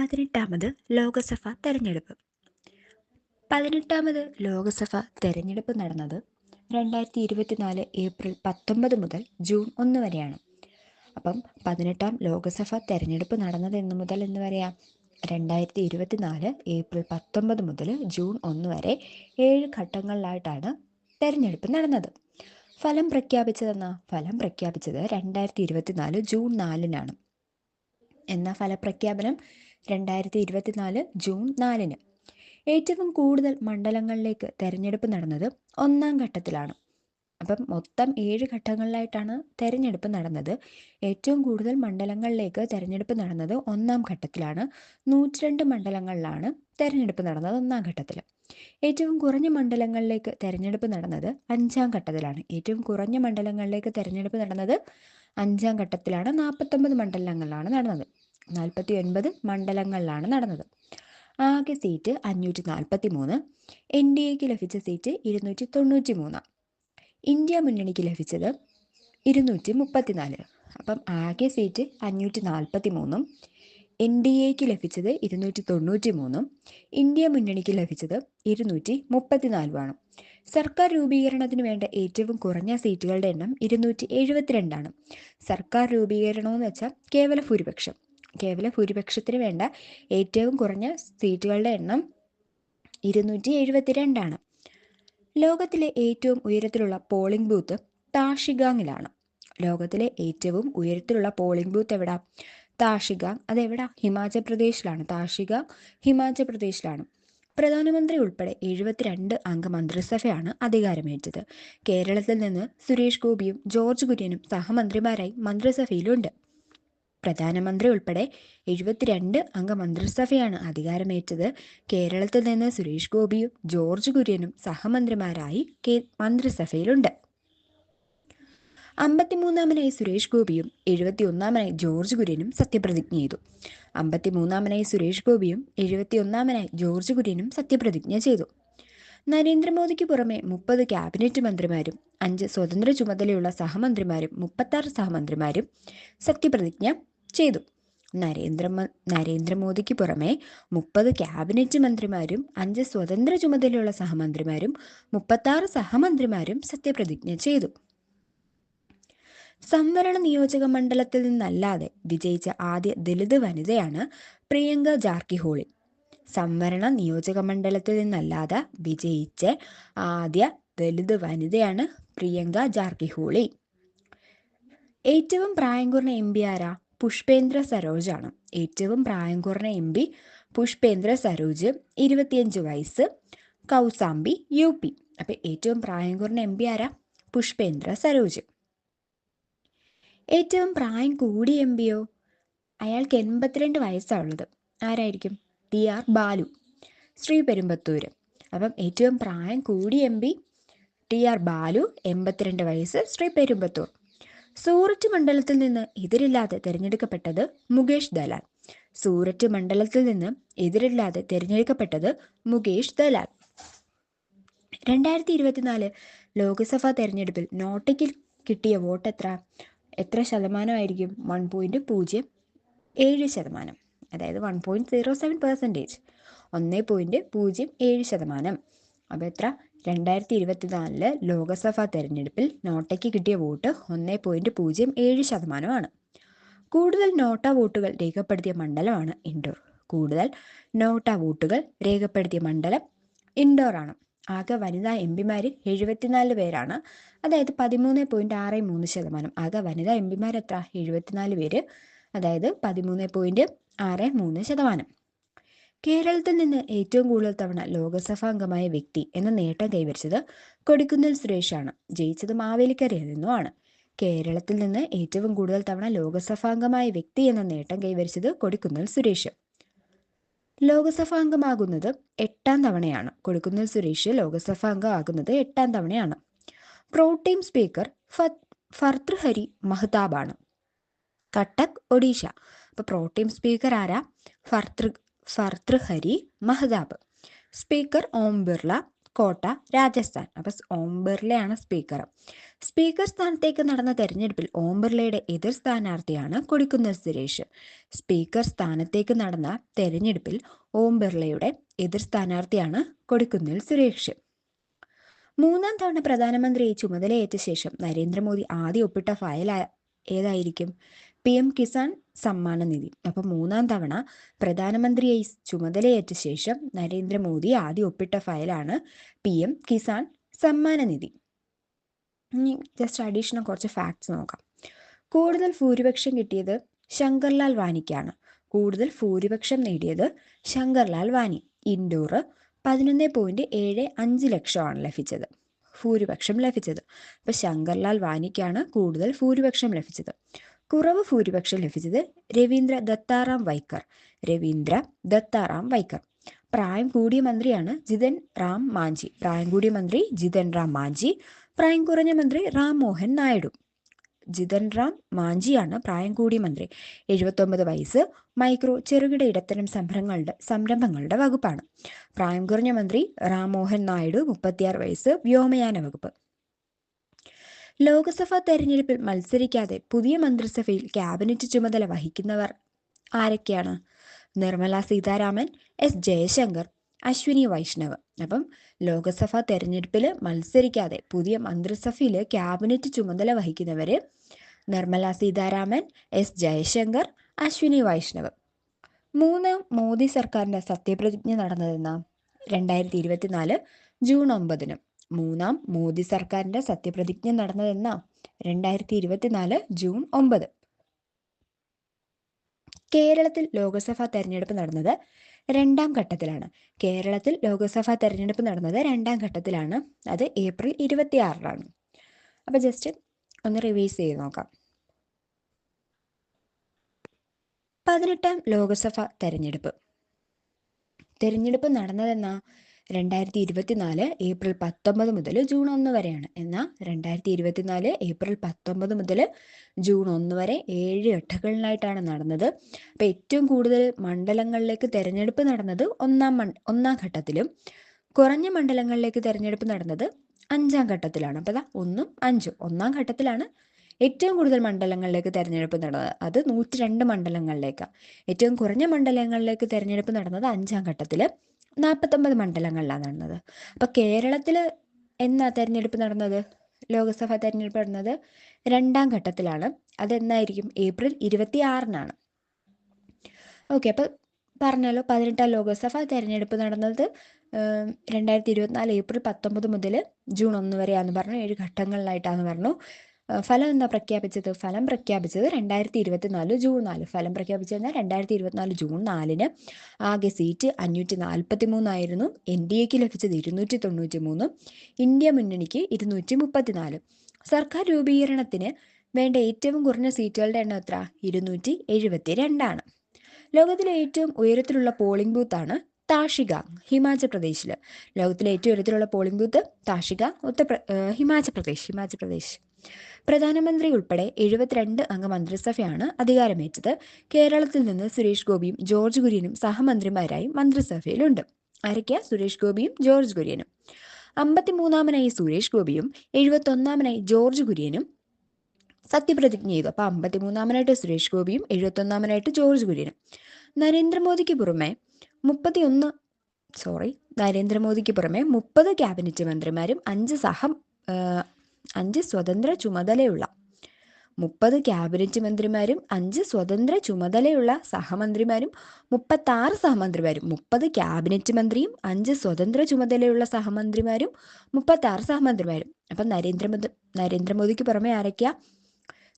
പതിനെട്ടാമത് ലോകസഭ തെരഞ്ഞെടുപ്പ്. പതിനെട്ടാമത് ലോകസഭ തെരഞ്ഞെടുപ്പ് നടന്നത് രണ്ടായിരത്തി ഇരുപത്തിനാല് ഏപ്രിൽ പത്തൊമ്പത് മുതൽ ജൂൺ ഒന്ന് വരെയാണ്. അപ്പം പതിനെട്ടാം ലോകസഭ തെരഞ്ഞെടുപ്പ് നടന്നത് എന്ന് മുതൽ എന്ന് പറയാം രണ്ടായിരത്തി ഇരുപത്തിനാല് ഏപ്രിൽ പത്തൊമ്പത് മുതൽ ജൂൺ ഒന്ന് വരെ ഏഴ് ഘട്ടങ്ങളിലായിട്ടാണ് തെരഞ്ഞെടുപ്പ് നടന്നത്. ഫലം പ്രഖ്യാപിച്ചതെന്ന? ഫലം പ്രഖ്യാപിച്ചത് രണ്ടായിരത്തി ഇരുപത്തിനാല് ജൂൺ നാലിനാണ്. എന്ന ഫലപ്രഖ്യാപനം? രണ്ടായിരത്തി ഇരുപത്തിനാല് ജൂൺ നാലിന്. ഏറ്റവും കൂടുതൽ മണ്ഡലങ്ങളിലേക്ക് തെരഞ്ഞെടുപ്പ് നടന്നത് ഒന്നാം ഘട്ടത്തിലാണ്. അപ്പം മൊത്തം ഏഴ് ഘട്ടങ്ങളിലായിട്ടാണ് തെരഞ്ഞെടുപ്പ് നടന്നത്. ഏറ്റവും കൂടുതൽ മണ്ഡലങ്ങളിലേക്ക് തെരഞ്ഞെടുപ്പ് നടന്നത് ഒന്നാം ഘട്ടത്തിലാണ്. നൂറ്റിരണ്ട് മണ്ഡലങ്ങളിലാണ് തെരഞ്ഞെടുപ്പ് നടന്നത് ഒന്നാം ഘട്ടത്തിൽ ഏറ്റവും കുറഞ്ഞ മണ്ഡലങ്ങളിലേക്ക് തെരഞ്ഞെടുപ്പ് നടന്നത് അഞ്ചാം ഘട്ടത്തിലാണ്. ഏറ്റവും കുറഞ്ഞ മണ്ഡലങ്ങളിലേക്ക് തെരഞ്ഞെടുപ്പ് നടന്നത് അഞ്ചാം ഘട്ടത്തിലാണ്. നാൽപ്പത്തൊമ്പത് മണ്ഡലങ്ങളിലാണ് നടന്നത്. നാൽപ്പത്തി ഒൻപത് മണ്ഡലങ്ങളിലാണ് നടന്നത്. ആകെ സീറ്റ് അഞ്ഞൂറ്റി നാൽപ്പത്തി മൂന്ന് എൻ ഡി എക്ക് ലഭിച്ച സീറ്റ് ഇരുന്നൂറ്റി തൊണ്ണൂറ്റി മൂന്ന് ഇന്ത്യ മുന്നണിക്ക് ലഭിച്ചത് ഇരുന്നൂറ്റി മുപ്പത്തിനാല് അപ്പം ആകെ സീറ്റ് അഞ്ഞൂറ്റി നാൽപ്പത്തി മൂന്നും എൻ ഡി എക്ക് ലഭിച്ചത് ഇരുന്നൂറ്റി തൊണ്ണൂറ്റി മൂന്നും ഇന്ത്യ മുന്നണിക്ക് ലഭിച്ചത് ഇരുന്നൂറ്റി മുപ്പത്തിനാലുമാണ് സർക്കാർ രൂപീകരണത്തിന് വേണ്ട ഏറ്റവും കുറഞ്ഞ സീറ്റുകളുടെ എണ്ണം ഇരുന്നൂറ്റി എഴുപത്തിരണ്ടാണ് സർക്കാർ രൂപീകരണമെന്ന് വെച്ചാൽ കേവല ഭൂരിപക്ഷം. കേവല ഭൂരിപക്ഷത്തിന് വേണ്ട ഏറ്റവും കുറഞ്ഞ സീറ്റുകളുടെ എണ്ണം ഇരുന്നൂറ്റി എഴുപത്തിരണ്ടാണ് ലോകത്തിലെ ഏറ്റവും ഉയരത്തിലുള്ള പോളിംഗ് ബൂത്ത് താഷിഗാങ്ങിലാണ്. ലോകത്തിലെ ഏറ്റവും ഉയരത്തിലുള്ള പോളിംഗ് ബൂത്ത് എവിടാ? താഷിഗാങ് അതെവിടാ? ഹിമാചൽ പ്രദേശിലാണ് താഷിഗാങ് ഹിമാചൽ പ്രദേശിലാണ് പ്രധാനമന്ത്രി ഉൾപ്പെടെ എഴുപത്തിരണ്ട് അംഗ മന്ത്രിസഭയാണ് അധികാരമേറ്റത്. കേരളത്തിൽ നിന്ന് സുരേഷ് ഗോപിയും ജോർജ് കുര്യനും സഹമന്ത്രിമാരായി മന്ത്രിസഭയിലുണ്ട്. പ്രധാനമന്ത്രി ഉൾപ്പെടെ എഴുപത്തിരണ്ട് അംഗ മന്ത്രിസഭയാണ് അധികാരമേറ്റത്. കേരളത്തിൽ നിന്ന് സുരേഷ് ഗോപിയും ജോർജ് കുര്യനും സഹമന്ത്രിമാരായി മന്ത്രിസഭയിലുണ്ട്. അമ്പത്തിമൂന്നാമനായി സുരേഷ് ഗോപിയും എഴുപത്തി ഒന്നാമനായി ജോർജ് കുര്യനും സത്യപ്രതിജ്ഞ ചെയ്തു. അമ്പത്തിമൂന്നാമനായി സുരേഷ് ഗോപിയും എഴുപത്തി ഒന്നാമനായി ജോർജ് കുര്യനും സത്യപ്രതിജ്ഞ ചെയ്തു. നരേന്ദ്രമോദിക്ക് പുറമെ മുപ്പത് ക്യാബിനറ്റ് മന്ത്രിമാരും അഞ്ച് സ്വതന്ത്ര ചുമതലയുള്ള സഹമന്ത്രിമാരും മുപ്പത്താറ് സഹമന്ത്രിമാരും സത്യപ്രതിജ്ഞ ചെയ്തു. നരേന്ദ്ര നരേന്ദ്രമോദിക്ക് പുറമെ മുപ്പത് ക്യാബിനറ്റ് മന്ത്രിമാരും അഞ്ച് സ്വതന്ത്ര ചുമതലയുള്ള സഹമന്ത്രിമാരും മുപ്പത്താറ് സഹമന്ത്രിമാരും സത്യപ്രതിജ്ഞ ചെയ്തു. സംവരണ നിയോജക മണ്ഡലത്തിൽ നിന്നല്ലാതെ വിജയിച്ച ആദ്യ ദളിത് വനിതയാണ് പ്രിയങ്ക ജാർക്കിഹോളി. സംവരണ നിയോജക മണ്ഡലത്തിൽ നിന്നല്ലാതെ വിജയിച്ച ആദ്യ ദളിത് വനിതയാണ് പ്രിയങ്ക ജാർക്കിഹോളി. ഏറ്റവും പ്രായം കുറഞ്ഞ എം പി ആരാ? പുഷ്പേന്ദ്ര സരോജാണ്. ഏറ്റവും പ്രായം കുറഞ്ഞ എം പി പുഷ്പേന്ദ്ര സരോജ് ഇരുപത്തിയഞ്ച് വയസ്സ് കൗസാംബി യു പി. അപ്പൊ ഏറ്റവും പ്രായം കുറഞ്ഞ എം പി ആരാ? പുഷ്പേന്ദ്ര സരോജ്. ഏറ്റവും പ്രായം കൂടിയ എം പിയോ? അയാൾക്ക് എൺപത്തിരണ്ട് വയസ്സാണുള്ളത് ആരായിരിക്കും? T R Balu Sriperumbudur. അപ്പം ഏറ്റവും പ്രായം കൂടിയ M P T R Balu എൺപത്തിരണ്ട് വയസ്സ് ശ്രീ പെരുമ്പത്തൂർ. സൂററ്റ് മണ്ഡലത്തിൽ നിന്ന് എതിരില്ലാതെ തിരഞ്ഞെടുക്കപ്പെട്ടത് മുകേഷ് ദലാൽ. സൂററ്റ് മണ്ഡലത്തിൽ നിന്ന് എതിരില്ലാതെ തിരഞ്ഞെടുക്കപ്പെട്ടത് മുകേഷ് ദലാൽ. രണ്ടായിരത്തി ഇരുപത്തിനാല് ലോക്സഭാ തെരഞ്ഞെടുപ്പിൽ നോട്ടയ്ക്ക് കിട്ടിയ വോട്ട് എത്ര? എത്ര ശതമാനമായിരിക്കും? വൺ പോയിന്റ് പൂജ്യം ഏഴ് ശതമാനം. അതായത് one point zero seven percentage ഒന്ന് പോയിന്റ് പൂജ്യം ഏഴ് ശതമാനം. അപ്പോൾ എത്ര? രണ്ടായിരത്തി ഇരുപത്തിനാലിൽ ലോക്സഭാ തെരഞ്ഞെടുപ്പിൽ നോട്ടയ്ക്ക് കിട്ടിയ വോട്ട് ഒന്നേ പോയിന്റ് പൂജ്യം ഏഴ് ശതമാനമാണ്. കൂടുതൽ നോട്ട വോട്ടുകൾ രേഖപ്പെടുത്തിയ മണ്ഡലമാണ് ഇൻഡോർ. കൂടുതൽ നോട്ട വോട്ടുകൾ രേഖപ്പെടുത്തിയ മണ്ഡലം ഇൻഡോർ ആണ്. ആകെ വനിതാ എം പിമാരിൽ എഴുപത്തിനാല് പേരാണ്. അതായത് പതിമൂന്ന് പോയിന്റ് ആറ് മൂന്ന് ശതമാനം. ആകെ വനിതാ എം പിമാർ എത്ര എഴുപത്തിനാല് പേര്. അതായത് പതിമൂന്ന് പോയിന്റ് ആറ് മൂന്ന് ശതമാനം. കേരളത്തിൽ നിന്ന് ഏറ്റവും കൂടുതൽ തവണ ലോകസഭാംഗമായ വ്യക്തി എന്ന നേട്ടം കൈവരിച്ചത് കൊടിക്കുന്നിൽ സുരേഷാണ്. ജയിച്ചത് മാവേലിക്കരയിൽ നിന്നുമാണ് കേരളത്തിൽ നിന്ന് ഏറ്റവും കൂടുതൽ തവണ ലോകസഭാംഗമായ വ്യക്തി എന്ന നേട്ടം കൈവരിച്ചത് കൊടിക്കുന്നിൽ സുരേഷ്. ലോകസഭാംഗമാകുന്നത് എട്ടാം തവണയാണ്. കൊടിക്കുന്നിൽ സുരേഷ് ലോകസഭാംഗം ആകുന്നത് എട്ടാം തവണയാണ്. പ്രോട്ടീം സ്പീക്കർ ഫർത്തൃഹരി മഹ്താബാണ്. കട്ടക് ഒഡീഷ. അപ്പൊ പ്രോട്ടീം സ്പീക്കർ ആരാ? ഫർത്തൃ ഫർത്തൃഹരി മഹതാബ് സ്പീക്കർ ഓം ബിർള കോട്ട രാജസ്ഥാൻ. അപ്പൊ ഓം ബിർളയാണ് സ്പീക്കർ. സ്പീക്കർ സ്ഥാനത്തേക്ക് നടന്ന തെരഞ്ഞെടുപ്പിൽ ഓം ബിർളയുടെ എതിർ സ്ഥാനാർത്ഥിയാണ് കൊടിക്കുന്നിൽ സുരേഷ്. സ്പീക്കർ സ്ഥാനത്തേക്ക് നടന്ന തെരഞ്ഞെടുപ്പിൽ ഓം ബിർളയുടെ എതിർ സ്ഥാനാർത്ഥിയാണ് കൊടിക്കുന്നിൽ സുരേഷ്. മൂന്നാം തവണ പ്രധാനമന്ത്രിയെ ചുമതലയേറ്റ ശേഷം നരേന്ദ്രമോദി ആദ്യം ഒപ്പിട്ട ഫയൽ ഏതായിരിക്കും? പി എം കിസാൻ സമ്മാന നിധി. അപ്പൊ മൂന്നാം തവണ പ്രധാനമന്ത്രിയായി ചുമതലയേറ്റ ശേഷം നരേന്ദ്രമോദി ആദ്യം ഒപ്പിട്ട ഫയലാണ് പി എം കിസാൻ സമ്മാന നിധി. ഇനി ജസ്റ്റ് അഡീഷണൽ കുറച്ച് ഫാക്ട്സ് നോക്കാം. കൂടുതൽ ഭൂരിപക്ഷം കിട്ടിയത് ശങ്കർലാൽ വാനിക്കാണ്. കൂടുതൽ ഭൂരിപക്ഷം നേടിയത് ശങ്കർലാൽ വാനി. ഇൻഡോർ പതിനൊന്ന് പോയിന്റ് ഏഴ് അഞ്ച് ലക്ഷമാണ് ലഭിച്ചത്. ഭൂരിപക്ഷം ലഭിച്ചത്. അപ്പൊ ശങ്കർലാൽ വാനിക്കാണ് കൂടുതൽ ഭൂരിപക്ഷം ലഭിച്ചത്. കുറവ് ഭൂരിപക്ഷം ലഭിച്ചത് രവീന്ദ്ര ദത്താറാം വൈക്കർ. രവീന്ദ്ര ദത്താറാം വൈക്കർ. പ്രായം കൂടിയ മന്ത്രിയാണ് ജിതൻ റാം മാഞ്ചി. പ്രായം കൂടിയ മന്ത്രി ജിതൻ റാം മാഞ്ചി. പ്രായം കുറഞ്ഞ മന്ത്രി റാം മോഹൻ നായിഡു. ജിതൻ റാം മാഞ്ചിയാണ് പ്രായം കൂടിയ മന്ത്രി. എഴുപത്തൊമ്പത് വയസ്സ് മൈക്രോ ചെറുകിട ഇടത്തരം സംരംഭങ്ങളുടെ സംരംഭങ്ങളുടെ വകുപ്പാണ്. പ്രായം കുറഞ്ഞ മന്ത്രി റാം മോഹൻ നായിഡു മുപ്പത്തിയാറ് വയസ്സ് വ്യോമയാന വകുപ്പ്. ലോക്സഭാ തെരഞ്ഞെടുപ്പിൽ മത്സരിക്കാതെ പുതിയ മന്ത്രിസഭയിൽ ക്യാബിനറ്റ് ചുമതല വഹിക്കുന്നവർ ആരൊക്കെയാണ്? നിർമ്മല സീതാരാമൻ എസ്. ജയശങ്കർ അശ്വിനി വൈഷ്ണവ്. അപ്പം ലോക്സഭാ തെരഞ്ഞെടുപ്പിൽ മത്സരിക്കാതെ പുതിയ മന്ത്രിസഭയിൽ ക്യാബിനറ്റ് ചുമതല വഹിക്കുന്നവര് നിർമ്മല സീതാരാമൻ എസ്. ജയശങ്കർ അശ്വിനി വൈഷ്ണവ്. മൂന്ന് മോദി സർക്കാരിന്റെ സത്യപ്രതിജ്ഞ നടന്നതെന്ന? രണ്ടായിരത്തി ഇരുപത്തിനാല് ജൂൺ ഒമ്പതിന്. മൂന്നാം മോദി സർക്കാരിന്റെ സത്യപ്രതിജ്ഞ നടന്നതെന്ന രണ്ടായിരത്തി ഇരുപത്തിനാല് ജൂൺ ഒമ്പത്. കേരളത്തിൽ ലോക്സഭാ തെരഞ്ഞെടുപ്പ് നടന്നത് രണ്ടാം ഘട്ടത്തിലാണ്. കേരളത്തിൽ ലോക്സഭാ തെരഞ്ഞെടുപ്പ് നടന്നത് രണ്ടാം ഘട്ടത്തിലാണ്. അത് ഏപ്രിൽ ഇരുപത്തിയാറിലാണ്. അപ്പൊ ജസ്റ്റ് ഒന്ന് റിവൈസ് ചെയ്ത് നോക്കാം. പതിനെട്ടാം ലോക്സഭ തെരഞ്ഞെടുപ്പ്. തെരഞ്ഞെടുപ്പ് നടന്നതെന്ന? രണ്ടായിരത്തി ഇരുപത്തിനാല് ഏപ്രിൽ പത്തൊമ്പത് മുതൽ ജൂൺ ഒന്ന് വരെയാണ്. എന്നാൽ രണ്ടായിരത്തി ഇരുപത്തിനാല് ഏപ്രിൽ പത്തൊമ്പത് മുതൽ ജൂൺ ഒന്ന് വരെ ഏഴ് ഘട്ടങ്ങളിലായിട്ടാണ് നടന്നത്. അപ്പം ഏറ്റവും കൂടുതൽ മണ്ഡലങ്ങളിലേക്ക് തെരഞ്ഞെടുപ്പ് നടന്നത് ഒന്നാം മൺ ഒന്നാം ഘട്ടത്തിലും. കുറഞ്ഞ മണ്ഡലങ്ങളിലേക്ക് തെരഞ്ഞെടുപ്പ് നടന്നത് അഞ്ചാം ഘട്ടത്തിലാണ്. അപ്പം അതാ ഒന്നും അഞ്ചും ഒന്നാം ഘട്ടത്തിലാണ് ഏറ്റവും കൂടുതൽ മണ്ഡലങ്ങളിലേക്ക് തെരഞ്ഞെടുപ്പ് നടന്നത്. അത് നൂറ്റി രണ്ട് മണ്ഡലങ്ങളിലേക്കാണ്. ഏറ്റവും കുറഞ്ഞ മണ്ഡലങ്ങളിലേക്ക് തെരഞ്ഞെടുപ്പ് നടന്നത് അഞ്ചാം ഘട്ടത്തിൽ നാൽപ്പത്തൊമ്പത് മണ്ഡലങ്ങളിലാണ് നടന്നത്. അപ്പൊ കേരളത്തിൽ എന്നാ തെരഞ്ഞെടുപ്പ് നടന്നത്? ലോക്സഭാ തെരഞ്ഞെടുപ്പ് നടന്നത് രണ്ടാം ഘട്ടത്തിലാണ്. അതെന്നായിരിക്കും ഏപ്രിൽ ഇരുപത്തി ആറിനാണ് ഓക്കെ അപ്പൊ പറഞ്ഞല്ലോ പതിനെട്ടാം ലോക്സഭ തെരഞ്ഞെടുപ്പ് നടന്നത് രണ്ടായിരത്തി ഇരുപത്തിനാല് ഏപ്രിൽ പത്തൊമ്പത് മുതൽ ജൂൺ ഒന്ന് വരെയാന്ന് പറഞ്ഞു. ഏഴ് ഘട്ടങ്ങളിലായിട്ടാന്ന് പറഞ്ഞു. ഫലം എന്താ പ്രഖ്യാപിച്ചത്? ഫലം പ്രഖ്യാപിച്ചത് രണ്ടായിരത്തി ഇരുപത്തിനാല് ജൂൺ നാല്. ഫലം പ്രഖ്യാപിച്ചത് രണ്ടായിരത്തി ഇരുപത്തിനാല് ജൂൺ നാലിന് ആകെ സീറ്റ് അഞ്ഞൂറ്റി നാൽപ്പത്തി മൂന്നായിരുന്നു എൻ ഡി എക്ക് ലഭിച്ചത് ഇരുന്നൂറ്റി തൊണ്ണൂറ്റി മൂന്ന് ഇന്ത്യ മുന്നണിക്ക് ഇരുന്നൂറ്റി മുപ്പത്തിനാല് സർക്കാർ രൂപീകരണത്തിന് വേണ്ട ഏറ്റവും കുറഞ്ഞ സീറ്റുകളുടെ എണ്ണം എത്ര? ഇരുന്നൂറ്റി എഴുപത്തി രണ്ടാണ് ലോകത്തിലെ ഏറ്റവും ഉയരത്തിലുള്ള പോളിംഗ് ബൂത്താണ് താഷിഗാങ് ഹിമാചൽ പ്രദേശിൽ ലോകത്തിലെ ഏറ്റവും ഉയരത്തിലുള്ള പോളിംഗ് ബൂത്ത് താഷിക ഉത്തർപ്ര ഹിമാചൽ പ്രദേശ് ഹിമാചൽ പ്രദേശ്. പ്രധാനമന്ത്രി ഉൾപ്പെടെ എഴുപത്തിരണ്ട് അംഗ മന്ത്രിസഭയാണ് അധികാരമേറ്റത്. കേരളത്തിൽ നിന്ന് സുരേഷ് ഗോപിയും ജോർജ് കുര്യനും സഹമന്ത്രിമാരായി മന്ത്രിസഭയിലുണ്ട്. അരയ്ക്ക സുരേഷ് ഗോപിയും ജോർജ് കുര്യനും. അമ്പത്തിമൂന്നാമനായി സുരേഷ് ഗോപിയും എഴുപത്തൊന്നാമനായി ജോർജ് കുര്യനും. സത്യപ്രതിജ്ഞ ചെയ്തു അപ്പൊ അമ്പത്തിമൂന്നാമനായിട്ട് സുരേഷ് ഗോപിയും എഴുപത്തൊന്നാമനായിട്ട് ജോർജ് കുര്യനും. നരേന്ദ്രമോദിക്ക് പുറമെ മുപ്പത്തിയൊന്ന്. സോറി നരേന്ദ്രമോദിക്ക് പുറമെ മുപ്പത് ക്യാബിനറ്റ് മന്ത്രിമാരും അഞ്ച് സഹം അഞ്ച് സ്വതന്ത്ര ചുമതലയുള്ള മുപ്പത് ക്യാബിനറ്റ് മന്ത്രിമാരും അഞ്ച് സ്വതന്ത്ര ചുമതലയുള്ള സഹമന്ത്രിമാരും മുപ്പത്തി ആറ് സഹമന്ത്രിമാരും മുപ്പത് ക്യാബിനറ്റ് മന്ത്രിയും അഞ്ച് സ്വതന്ത്ര ചുമതലയുള്ള സഹമന്ത്രിമാരും മുപ്പത്തി ആറ് സഹമന്ത്രിമാരും. അപ്പം നരേന്ദ്രമോദി നരേന്ദ്രമോദിക്ക് പുറമെ ആരൊക്കെയാ?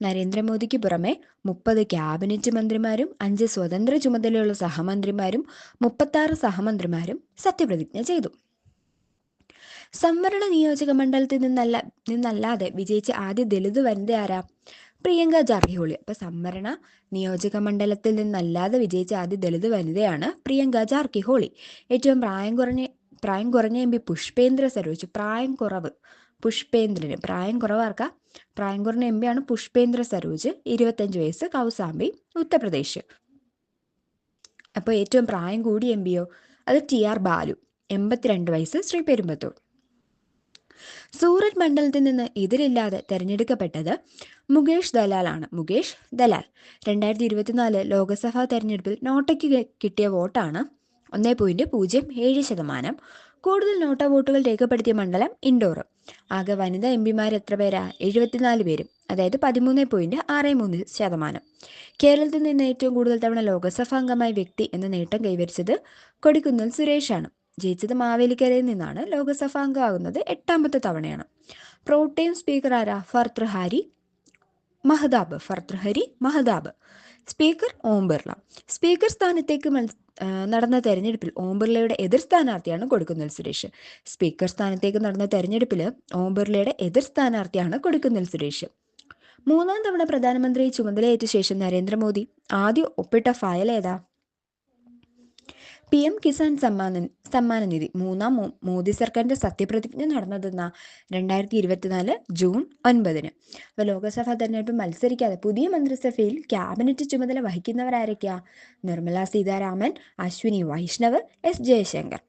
നരേന്ദ്രമോദിക്ക് പുറമെ മുപ്പത് ക്യാബിനറ്റ് മന്ത്രിമാരും അഞ്ച് സ്വതന്ത്ര ചുമതലയുള്ള സഹമന്ത്രിമാരും മുപ്പത്താറ് സഹമന്ത്രിമാരും സത്യപ്രതിജ്ഞ ചെയ്തു. സംവരണ നിയോജക മണ്ഡലത്തിൽ നിന്നല്ല നിന്നല്ലാതെ വിജയിച്ച ആദ്യ ദലിത് വനിത ആരാ? പ്രിയങ്ക ജാർഹിഹോളി. അപ്പൊ സംവരണ നിയോജക മണ്ഡലത്തിൽ നിന്നല്ലാതെ വിജയിച്ച ആദ്യ ദലിത് വനിതയാണ് പ്രിയങ്ക ജാർക്കിഹോളി ഏറ്റവും പ്രായം കുറഞ്ഞ പ്രായം കുറഞ്ഞ എം പി പുഷ്പേന്ദ്ര സരോജ്. പ്രായം കുറവ്. പുഷ്പേന്ദ്രന് പ്രായം കുറവാർക്ക? പ്രായം കുറഞ്ഞ എം ആണ് പുഷ്പേന്ദ്ര സരോജ് ഇരുപത്തഞ്ച് വയസ്സ് കൗസാംബി ഉത്തർപ്രദേശ്. അപ്പോൾ ഏറ്റവും പ്രായം കൂടിയ എം പിയോ? അത് ടി ആർ ബാലു എൺപത്തിരണ്ട് വയസ്സ് ശ്രീ പെരുമ്പത്തൂർ. സൂററ്റ് മണ്ഡലത്തിൽ നിന്ന് എതിരില്ലാതെ തെരഞ്ഞെടുക്കപ്പെട്ടത് മുകേഷ് ദലാലാണ്. മുകേഷ് ദലാൽ രണ്ടായിരത്തി ഇരുപത്തിനാല് ലോക്സഭാ തെരഞ്ഞെടുപ്പിൽ നോട്ടയ്ക്ക് കിട്ടിയ വോട്ടാണ് ഒന്നേ പോയിന്റ് പൂജ്യം ഏഴ് ശതമാനം. കൂടുതൽ നോട്ടാ വോട്ടുകൾ രേഖപ്പെടുത്തിയ മണ്ഡലം ഇൻഡോർ. ആകെ വനിതാ എം പിമാർ എത്ര പേരാ? എഴുപത്തിനാല് പേരും. അതായത് പതിമൂന്ന് പോയിന്റ് ആറ് മൂന്ന് ശതമാനം. കേരളത്തിൽ നിന്ന് ഏറ്റവും കൂടുതൽ തവണ ലോക്സഭാ അംഗമായ വ്യക്തി എന്ന നേട്ടം കൈവരിച്ചത് കൊടിക്കുന്നിൽ സുരേഷാണ്. ജയിച്ചത് മാവേലിക്കരയിൽ നിന്നാണ്. ലോക്സഭാ അംഗമാകുന്നത് എട്ടാമത്തെ തവണയാണ്. പ്രോട്ടേം സ്പീക്കർ ആരാ? ഫർത്രഹാരി മഹതാബ് ഫർത്രഹരി മഹതാബ് സ്പീക്കർ ഓം ബിർള. സ്പീക്കർ സ്ഥാനത്തേക്ക് നടന്ന തെരഞ്ഞെടുപ്പിൽ ഓം ബിർളയുടെ എതിർ സ്ഥാനാർത്ഥിയാണ് കൊടുക്കുന്നിൽ സുരേഷ്. സ്പീക്കർ സ്ഥാനത്തേക്ക് നടന്ന തെരഞ്ഞെടുപ്പിൽ ഓം ബിർളയുടെ എതിർ സ്ഥാനാർത്ഥിയാണ് കൊടുക്കുന്നിൽ സുരേഷ്. മൂന്നാം തവണ പ്രധാനമന്ത്രി ചുമതലയേറ്റ ശേഷം നരേന്ദ്രമോദി ആദ്യം ഒപ്പിട്ട ഫയൽ ഏതാ? പി എം കിസാൻ സമ്മാന സമ്മാനനിധി മൂന്നാം മോദി സർക്കാരിന്റെ സത്യപ്രതിജ്ഞ നടന്നതെന്ന രണ്ടായിരത്തി ഇരുപത്തിനാല് ജൂൺ ഒൻപതിന്. അപ്പോൾ ലോക്സഭാ തെരഞ്ഞെടുപ്പ് മത്സരിക്കാതെ പുതിയ മന്ത്രിസഭയിൽ ക്യാബിനറ്റ് ചുമതല വഹിക്കുന്നവരാരൊക്കെയാ? നിർമ്മല സീതാരാമൻ അശ്വിനി വൈഷ്ണവ് എസ് ജയശങ്കർ.